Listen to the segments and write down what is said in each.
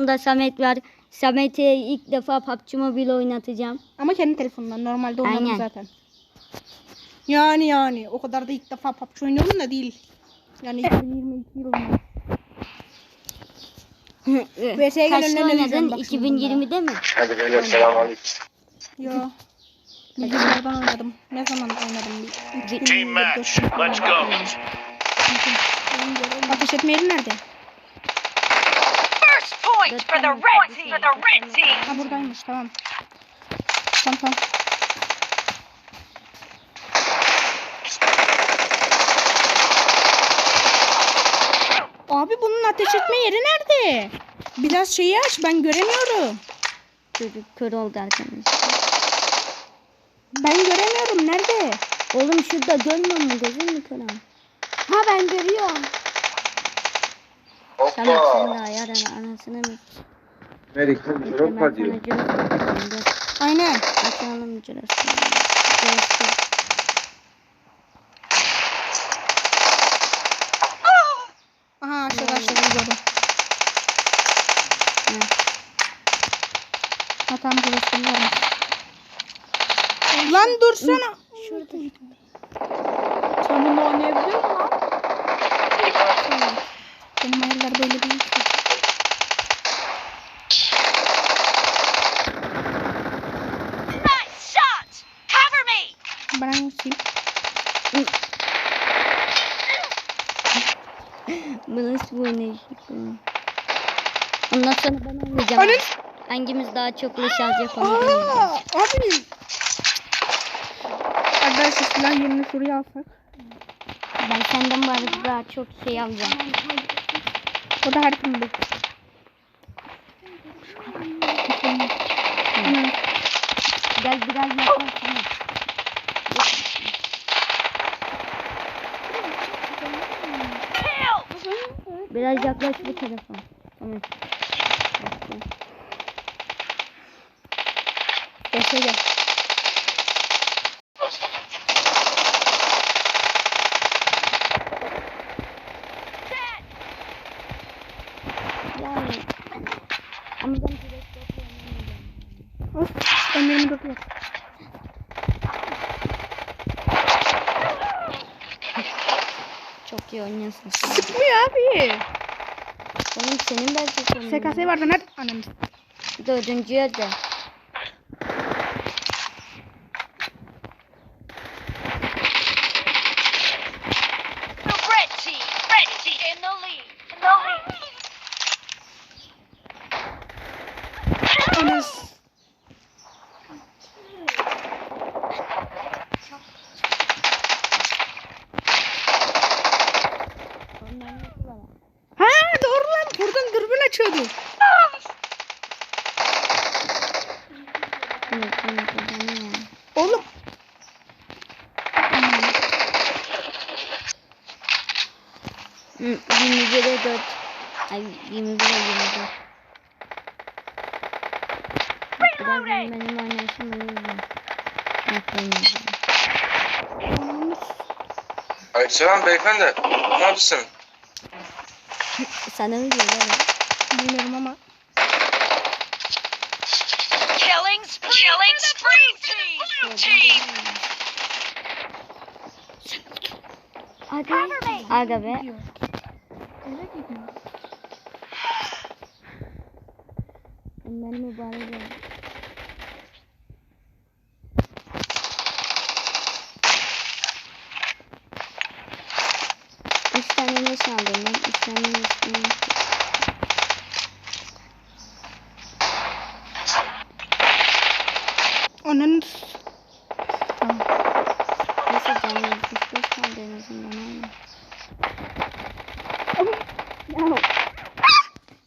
da Samet var. Samet'e ilk defa PUBG Mobile oynatacağım. Ama kendi telefonundan normalde oynadım Aynen. zaten. Yani yani o kadar da ilk defa PUBG oynuyorum da değil. Yani 2022 yılında. VS'ye Kaçta gelenlerle oynadın? bak şimdi 2020'de mi? Hadi beyler selamünaleyküm. Yo. Bilgisayardan oynadım. Ne zaman oynadım? Bir- Team match. 2024 Let's go. Ateş etme yeri nerede? Point for the red team. For the red team. Ha buradaymış tamam. Tamam tamam. Abi bunun ateş etme yeri nerede? Biraz şeyi aç ben göremiyorum. Çocuk kör oldu arkadaşlar. Ben göremiyorum nerede? Oğlum şurada görmüyor musun? Gözün mü kör ama? Ha ben görüyorum. Samet sen de Hoppa. ayar ana- anasını mı? Amerikan Europa diyor. Aynen. Açalım. Juras'ı. Aha aşağıda gördüm. Hı. Ha tamam burası varmış. Lan dursana. Şurada. Sen bunu oynayabiliyor musun lan? Benim ayarlar böyle değil ki. Nice shot. Cover me. Ben hangisiyim? Bu ya? Ondan sonra ben oynayacağım. Anın- Hangimiz daha çok deneyeceğim. Aa, abi. Arkadaşlar silah yerini şuraya alsak. Ben senden bari daha çok şey alacağım. O da. Hı. Gel biraz yaklaşsana. Biraz yaklaş bu tarafa. Tamam. Yaşa gel. Yani. Ama ben direkt yok oynamayacağım. Of. M24 yok. Çok iyi oynuyorsun sen. Sıkmıyor abi. Oğlum senin belki sonun. SKS vardı nerede? Anam. Dördüncü yerde. The red team. Red team in the lead. In the lead. Anas. Ha doğru lan. Buradan dürbün açıyordu. Oğlum. Hı, 21'e 4. Ay 21'e 24. Birazdan benim oynayışım öyle oluyor. Nasıl oynayacağım? Aleykümselam beyefendi. Ne yapıyorsun? Sana mı diyor lan? Bilmiyorum ama. Killing spree team. Blue team. Hadi. Aga be. Bunlar mübarek olsun. Üç tane ne çaldım ben? Üç tane ne çaldım? Onun. Tamam. Neyse beş kaldı en azından aynen.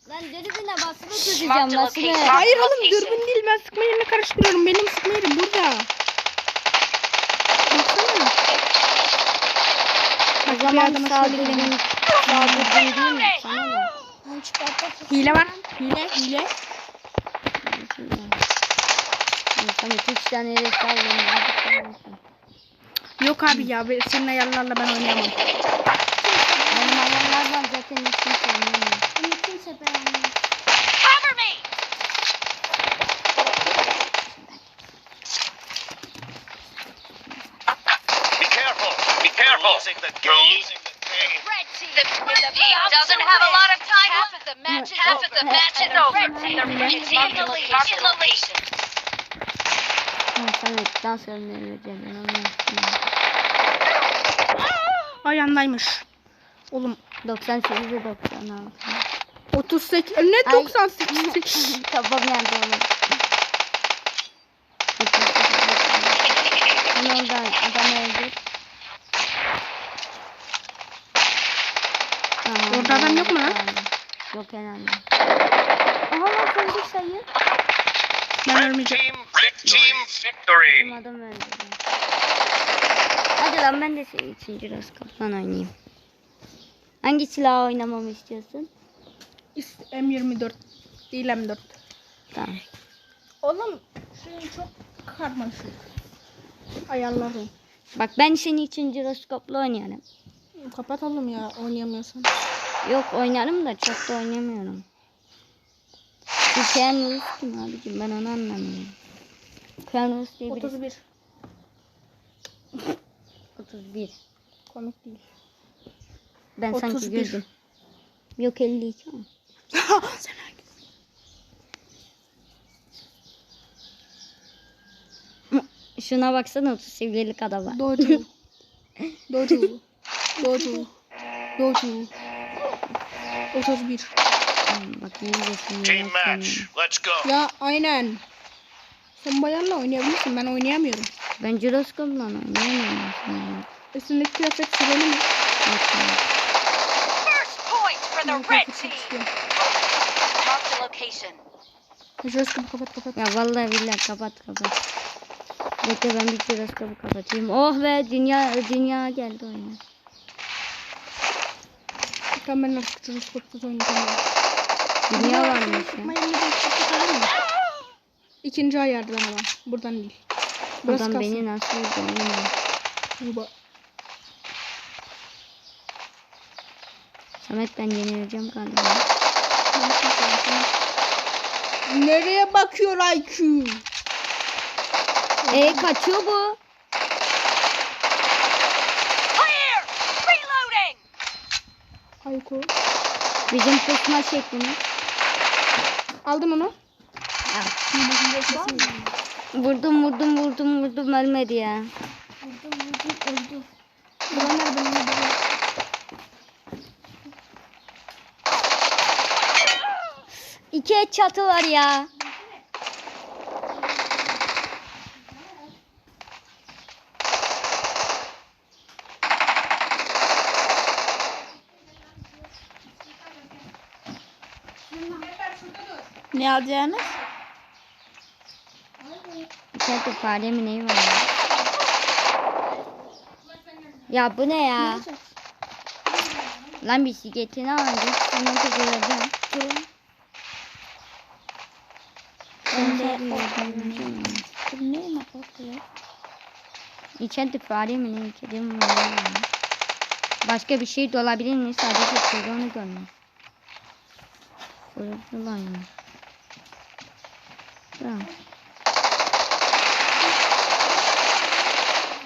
Lan dürbüne basılı tutacağım basılı. Hayır oğlum dürbün değil ben sıkma yerini karıştırıyorum. Benim sıkma yerim burada. Baksana. O zaman sağ dürbün değil mi? Sana ne? Hile var. Hile hile. Hani iki üç tane herif kaldım. Yok abi ya senin ayarlarla ben oynayamam. Benim ayarlardan zaten hiç kimse oynayamıyor. Ama kimse beğenmiyor. Cover me! Be careful! Be careful! Losing the game. The, the team doesn't have a lot of time. Half of the match, half of the match is over. The red team is in the lead. Samet daha sonra ne vereceğim ben anlamadım. Ayağındaymış. Oğlum 98'e 96. 38 ne Ay. 98 Kafam yandı oğlum. Ne oldu adam öldü. Orada adam yok mu lan? Yok herhalde. Aha lan sonunda sayı. Ben ölmeyeceğim. Team, red team victory. Bizim adam öldü. Hadi lan ben de senin için Jiroskop'tan oynayayım. Hangi silahı oynamamı istiyorsun? İs- M24 değil M4. Tamam. Oğlum şey çok karmaşık. Ayarları. Bak ben senin için Jiroskop'la oynarım. Kapat oğlum ya oynayamıyorsan. Yok oynarım da çok da oynamıyorum. Bu Keanu kim abicim ben onu anlamıyorum. Keanu diye birisi. 31. 31. Komik değil. Ben sanki 31. gördüm. Yok 52 ama. Sen herkes. Şuna baksana 30 seviyelik adam var. Doju. Doju. Doju. Doju. 31. Resim Team match. Let's go. Ya aynen. Sen bayanla oynayabilirsin ben oynayamıyorum. Ben Jiroskop'la oynayamıyorum aslında. Üstündeki kıyafet süreli mi? Yok. First point for the red team. Mark the location. Jiroskopu kapat kapat. Ya vallahi billahi kapat kapat. Bekle ben bir Jiroskop'u kapatayım. Oh be dünya dünya geldi oyuna. Tamam ben artık jiroskopsuz oynayacağım. Ya. Dünya varmış ya. Çıkmayı mı? İkinci ayardan ama. Buradan değil. Burası kalsın. beni nasıl. Bu- Samet ben yenileceğim galiba. Nereye bakıyor IQ? E kaçıyor bu. Clear! Reloading! IQ. Bizim pusma şeklini. Aldım onu. Vurdum vurdum vurdum vurdum ölmedi ya. Buran nerede? Buran nerede? İki et çatı var ya. Ne alacağınız? İçeride fare mi neyi var ya? Bu ne ya? Lan bisikletini aldık. Sana kızılacağım. İçeride fare mi ne? Kedi mi var ya? Başka bir şey de olabilir mi? Sadece kuyruğunu görmüyorum. Kuyruklu lan ya. Tamam.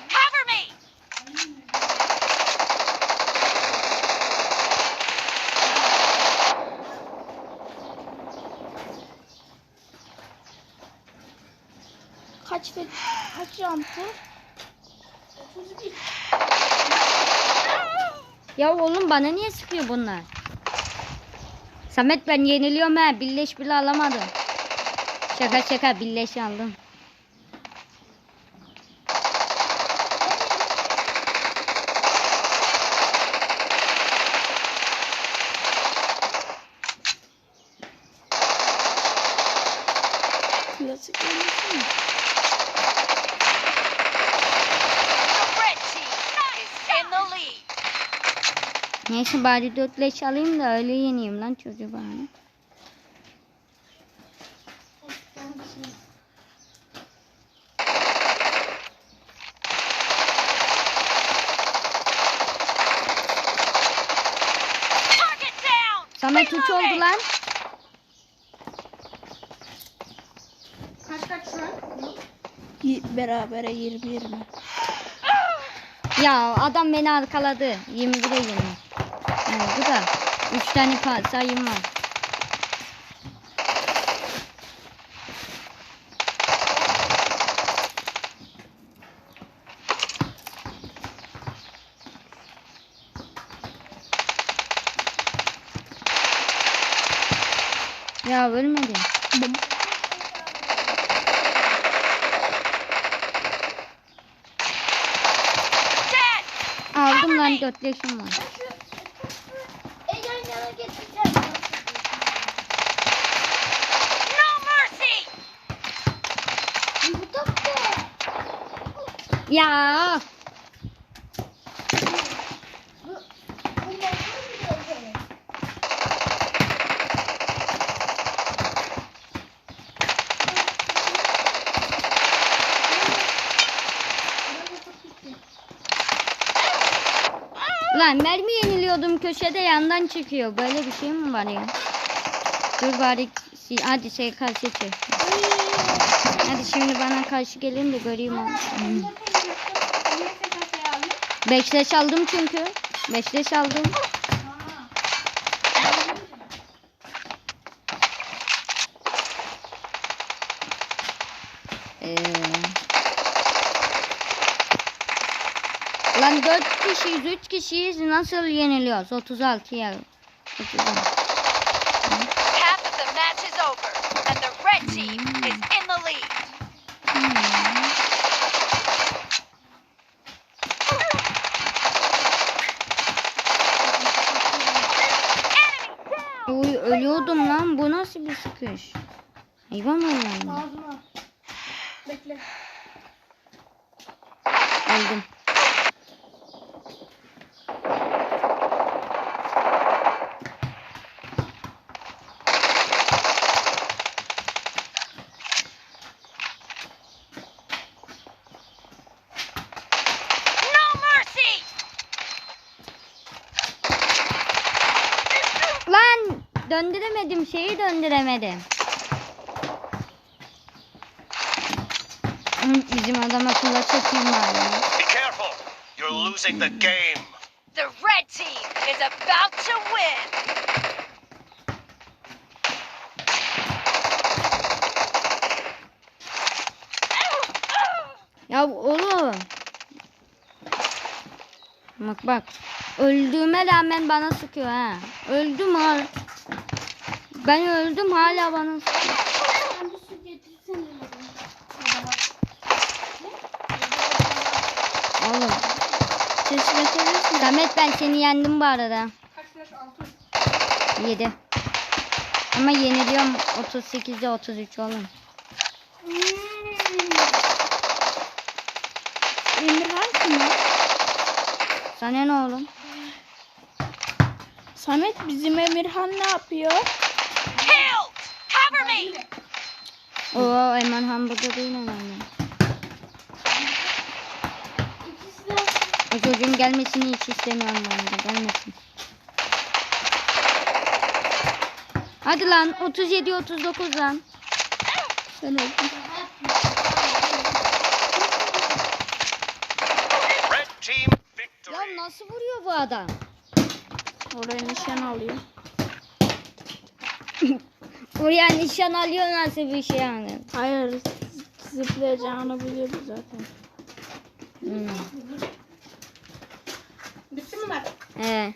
Cover me! Kaç ve kaç yampı? Ya oğlum bana niye sıkıyor bunlar? Samet ben yeniliyorum ha. Billeş bile alamadım. Şaka şaka billeş aldım. Lead. Neyse bari dört leş alayım da öyle yeneyim lan çocuğu bana. Down! Samet uç oldu lan. Kaç kaç şu an? Berabere 20 20. Ya adam beni arkaladı. 21'e 20. Yani bu da 3 tane sayım var. Ya ölmedi. Bum. Aldım lan dört leşim var. No mercy! Ya. Köşede yandan çıkıyor. Böyle bir şey mi var ya? Dur bari hadi şey karşı çek. Hadi şimdi bana karşı gelin de göreyim onu. Beşleş aldım çünkü. Beşleş aldım. Lan 4 kişiyiz, 3 kişiyiz. Nasıl yeniliyoruz? 36 ya. 36. Half of the match is over, and the red team is in the lead. Uy, ölüyordum lan. Bu nasıl bir sıkış? Hayvan yani. Ağzıma. Bekle. Öldüm. No mercy! Lan döndüremedim şeyi döndüremedim. Bizim adam akıllı çekeyim bari. Be careful. You're losing the game. The red team is about to win. Ya oğlum. Bak bak. Öldüğüme rağmen bana sıkıyor ha. Öldüm ha. Ben öldüm hala bana. Oğlum. Samet ben seni yendim bu arada. Kaç flash? 6. 7. Ama yeniliyorum 38'de 33 oğlum. Emirhan kim ya? Sana ne oğlum? Samet bizim Emirhan ne yapıyor? Oo Eman Han burada değil herhalde. O çocuğun gelmesini hiç istemiyorum ben de gelmesin. Hadi lan 37 39 lan. Sen öldün. Ya nasıl vuruyor bu adam? Oraya nişan alıyor. Oraya nişan alıyor nasıl bir şey yani? Hayır. Zıplayacağını biliyordu zaten. Hmm. Bitti mi Mert? He.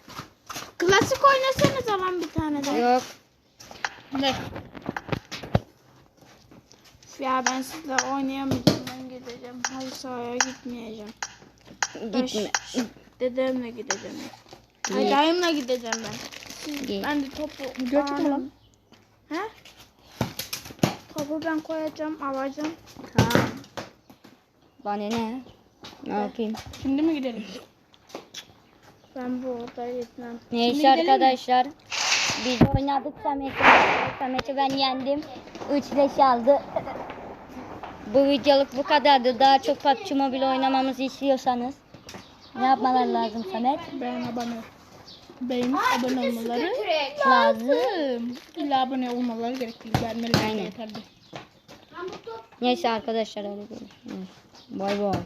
Klasik oynasana zaman bir tane de. Yok. Ne? Ya ben sizle oynayamayacağım. Ben gideceğim. Halı sahaya gitmeyeceğim. Gitme. Dedemle gideceğim. Ay dayımla gideceğim ben. Siz, Git. ben de topu... Gördün mü lan? Ben koyacağım, alacağım. Tamam. Bana ne? Ne yapayım? Şimdi mi gidelim? Ben bu odaya gitmem. Neyse gidelim mi? arkadaşlar. Biz oynadık Samet'i. Samet'i ben yendim. 3 leş aldı. Bu videoluk bu kadardı. Daha çok PUBG Mobile oynamamızı istiyorsanız ne yapmalar lazım Samet? Ben abone Beğenip abone olmaları Lazım. lazım. İlla abone olmaları gerekli. Vermeleri Aynen. yeterli. Neyse arkadaşlar öyle görüşürüz. Bay bay.